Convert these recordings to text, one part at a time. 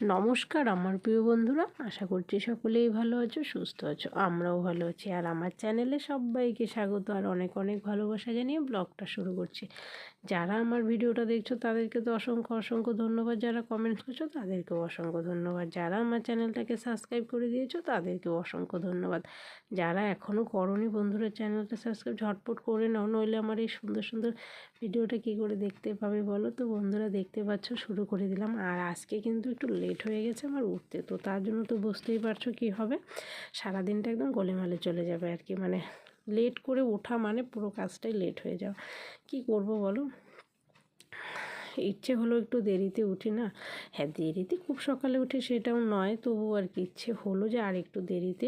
নমস্কার, আমার প্রিয় বন্ধুরা। আশা করছি সকলেই ভালো আছো, সুস্থ আছো, আমরাও ভালো আছি। আর আমার চ্যানেলে সবাইকে স্বাগত, আর অনেক অনেক ভালোবাসা জানিয়ে ব্লগটা শুরু করছি। যারা আমার ভিডিওটা দেখছ, তাদেরকে তো অসংখ্য অসংখ্য ধন্যবাদ। যারা কমেন্টস করছ, তাদেরকেও অসংখ্য ধন্যবাদ। যারা আমার চ্যানেলটাকে সাবস্ক্রাইব করে দিয়েছ, তাদেরকেও অসংখ্য ধন্যবাদ। যারা এখনও করনি বন্ধুরা, চ্যানেলটা সাবস্ক্রাইব ঝটপট করে নাও, নইলে আমার এই সুন্দর সুন্দর ভিডিওটা কী করে দেখতে পাবে বলো? তো বন্ধুরা, দেখতে পাচ্ছ, শুরু করে দিলাম। আর আজকে কিন্তু একটু লেট হয়ে গেছে আমার উঠতে। তো তার জন্য তো বুঝতেই পারছ কি হবে। সারাদিনটা একদম গোলেমালে চলে যাবে আর কি। মানে লেট করে ওঠা মানে পুরো কাজটাই লেট হয়ে যাওয়া। কি করব বলো? ইচ্ছে হলো একটু দেরিতে উঠি না। হ্যাঁ দেরিতে খুব সকালে উঠে সেটাও নয় তবু আর কি ইচ্ছে হলো যে আর একটু দেরিতে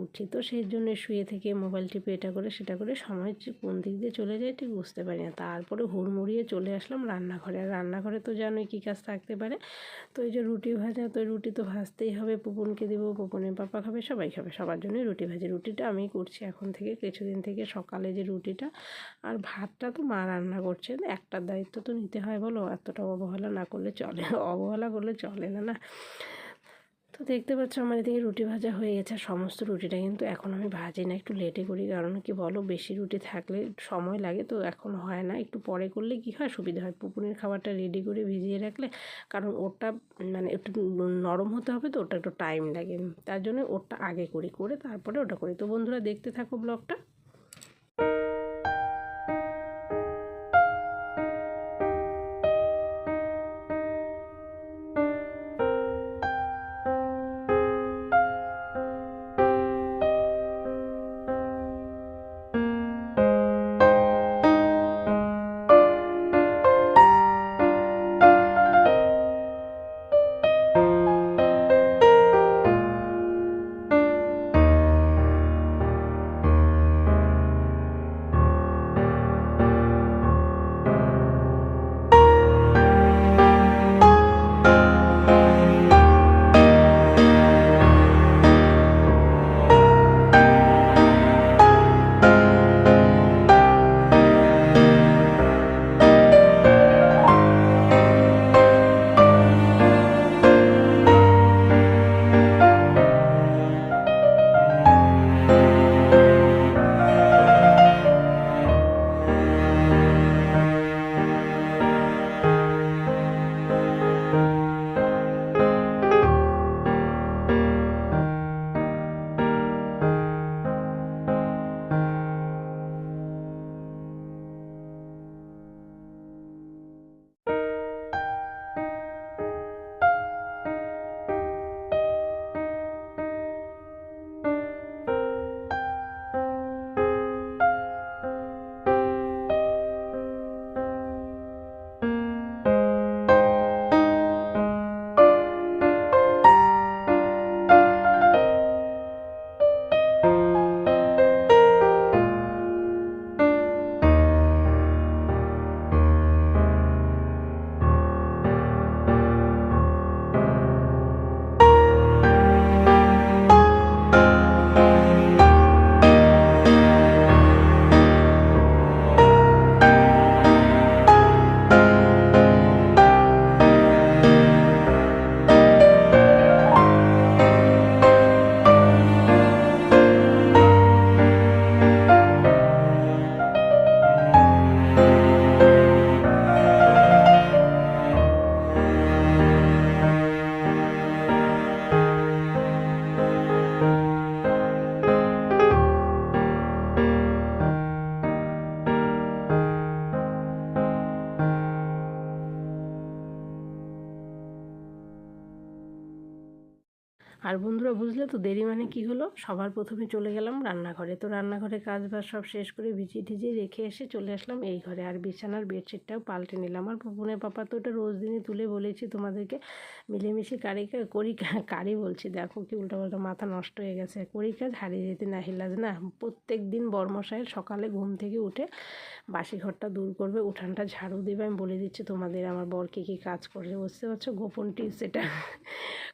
উঠি। তো সেই জন্য শুয়ে থেকে মোবাইল টিপে এটা করে, সেটা করে সময় কোন দিক দিয়ে চলে যায় ঠিক বুঝতে পারি না। তারপরে হুড়মুড়িয়ে চলে আসলাম রান্নাঘরে। আর রান্নাঘরে তো জানোই কী কাজ থাকতে পারে। তো এই যে রুটি ভাজা, তো রুটি তো ভাজতেই হবে পুপনকে দেবো পুপনের পাপা খাবে, সবাই খাবে, সবার জন্যই রুটি ভাজি। রুটিটা আমি করছি এখন থেকে, কিছুদিন থেকে সকালে যে রুটিটা। আর ভাতটা তো মা রান্না করছে একটার দায়িত্ব তো নিতে হয় বলো। এতটা অবহেলা না করলে চলে অবহেলা করলে চলে না না? তো দেখতে পাচ্ছ আমার এদিকে রুটি ভাজা হয়ে গেছে সমস্ত রুটিটা কিন্তু এখন আমি ভাজি না, একটু লেটে করি, কারণ কি বলো, বেশি রুটি থাকলে সময় লাগে, তো এখন হয় না, একটু পরে করলে কি হয়, সুবিধা হয়। পুকুরের খাবারটা রেডি করে ভিজিয়ে রাখলে, কারণ ওটা মানে একটু নরম হতে হবে, তো ওটা একটু টাইম লাগে, তার জন্য ওটা আগে করি, করে তারপরে ওটা করি। তো বন্ধুরা দেখতে থাকো ব্লগটা। আর বন্ধুরা বুঝলে তো দেরি মানে কি হলো? সবার প্রথমে চলে গেলাম রান্নাঘরে। তো রান্নাঘরে কাজ বাজ সব শেষ করে ভিজিয়ে টিজিয়ে রেখে এসে চলে আসলাম এই ঘরে। আর বিছানার বেডশিটটাও পাল্টে নিলাম। আর পুপুনের পাপা তো ওটা রোজ দিনই তুলে বলেছি তোমাদেরকে, মিলেমিশে কারি করি কারি বলছি। দেখো কি উল্টাপাল্টা মাথা নষ্ট হয়ে গেছে। করি কাজ, হারিয়ে যেতে না হিলাজ না প্রত্যেক দিন বর্মশাইয়ের সকালে ঘুম থেকে উঠে বাসি ঘরটা দূর করবে, উঠানটা ঝাড়ু দেবে। আমি বলে দিচ্ছি তোমাদের, আমার বর কী কী কাজ করছে বুঝতে পারছ? গোপন টিপস এটা।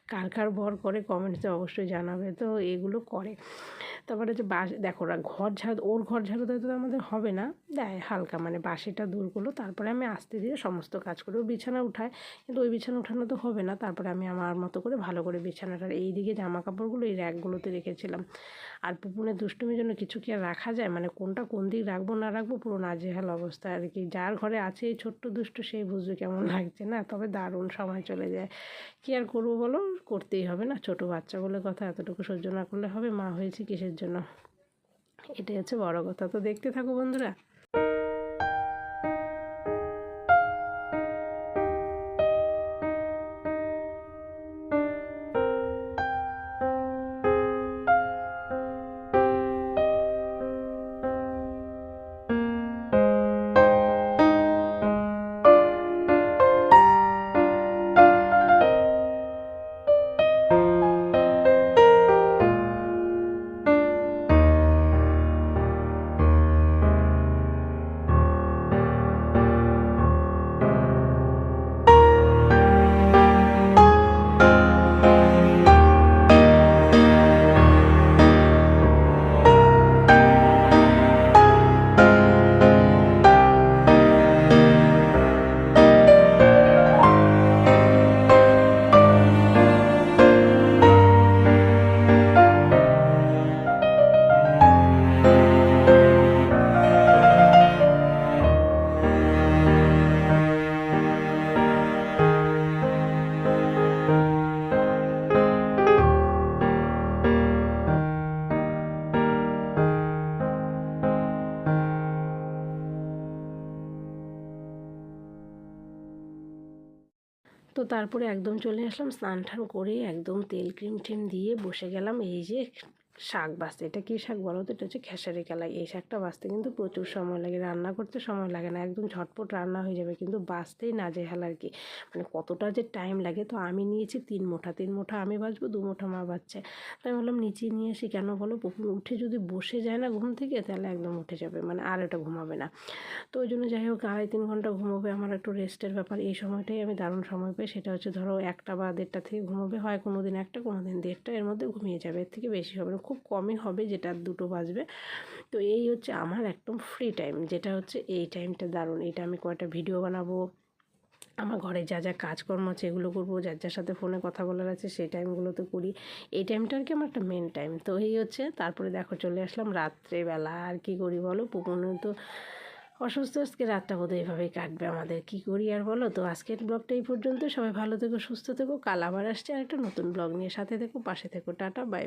কার কার ভর করে কমেন্টসে অবশ্যই জানাবে। তো এগুলো করে। তারপরে যে বাস দেখো ওরা ঘর ঝাড়ু, ওর ঘর ঝাড়ু দিতে তো আমাদের হবে না। দেয় হালকা মানে বাসিটা দূর করল, তারপরে আমি আস্তে দিয়ে সমস্ত কাজ করি। ও বিছানা উঠায়, কিন্তু ওই বিছানা উঠানো তো হবে না। তারপরে আমি আমার মতো করে ভালো করে বিছানাটার এই দিকে জামা কাপড়গুলো এই র্যাকগুলোতে রেখেছিলাম। আর পুপুনের দুষ্টুমির জন্য কিছু কি আর রাখা যায়? মানে কোনটা কোন দিক রাখব, না রাখব, পুরো নাজেহাল অবস্থা আর কি। যার ঘরে আছে এই ছোট্ট দুষ্টু সেই বুঝবে কেমন লাগছে না? তবে দারুণ সময় চলে যায়। কী আর করব বলো? করতেই হবে না। ছোটো বাচ্চা বলে কথা, এতটুকু সহ্য না করলে হবে? মা হয়েছে কিসের জন্য। এটাই হচ্ছে বড় কথা। তো দেখতে থাকো বন্ধুরা। তো তারপরে একদম চলে আসলাম স্নান টান করে একদম তেল ক্রিম টিম দিয়ে বসে গেলাম। এই যে শাক বাঁচতে, এটা কী শাক বলো তো? এটা হচ্ছে খেসারি কালাই। এই শাকটা বাঁচতে কিন্তু প্রচুর সময় লাগে, রান্না করতে সময় লাগে না, একদম ঝটপট রান্না হয়ে যাবে, কিন্তু বাঁচতেই না হাল আর কি। মানে কতটা যে টাইম লাগে, তো আমি নিয়েছি তিন মোঠা তিন মোঠা আমি বাঁচবো, দু মোঠা মা বাচ্চা তাই বললাম নিচে নিয়ে আসি, কেন বলো? উঠে যদি বসে যায় না ঘুম থেকে, তাহলে একদম উঠে যাবে মানে আর এটা ঘুমাবে না। তো ওই জন্য যাই হোক, আড়াই তিন ঘণ্টা ঘুমোবে, আমার একটু রেস্টের ব্যাপার। এই সময়টাই আমি দারুণ সময় পাই, সেটা হচ্ছে ধরো একটা বা দেড়টা থেকে ঘুমোবে, হয় কোনো দিন একটা কোনো দিন দেড়টা, এর মধ্যে ঘুমিয়ে যাবে, এর থেকে বেশি হবে না। খুব কমই হবে যেটা দুটো বাজবে। তো এই হচ্ছে আমার একদম ফ্রি টাইম যেটা হচ্ছে এই টাইমটা দারুণ। এটা আমি কয়টা ভিডিও বানাবো, আমার ঘরে যা যা কাজকর্ম আছে এগুলো করব, যার যার সাথে ফোনে কথা বলার আছে সেই টাইমগুলোতে করি। এই টাইমটা আর কি আমার একটা মেন টাইম তো এই হচ্ছে তারপরে দেখো চলে আসলাম রাত্রেবেলা। আর কি করি বলো? পুকুনে তো অসুস্থ, আজকে রাতটা বোধ এইভাবেই কাটবে আমাদের। কি করি আর বলো? তো আজকের ব্লগটা এই পর্যন্ত সবাই ভালো থেকো, সুস্থ থেকো। কাল আবার আসছে আর একটা নতুন ব্লগ নিয়ে। সাথে থেকো, পাশে থেকো। Tata bye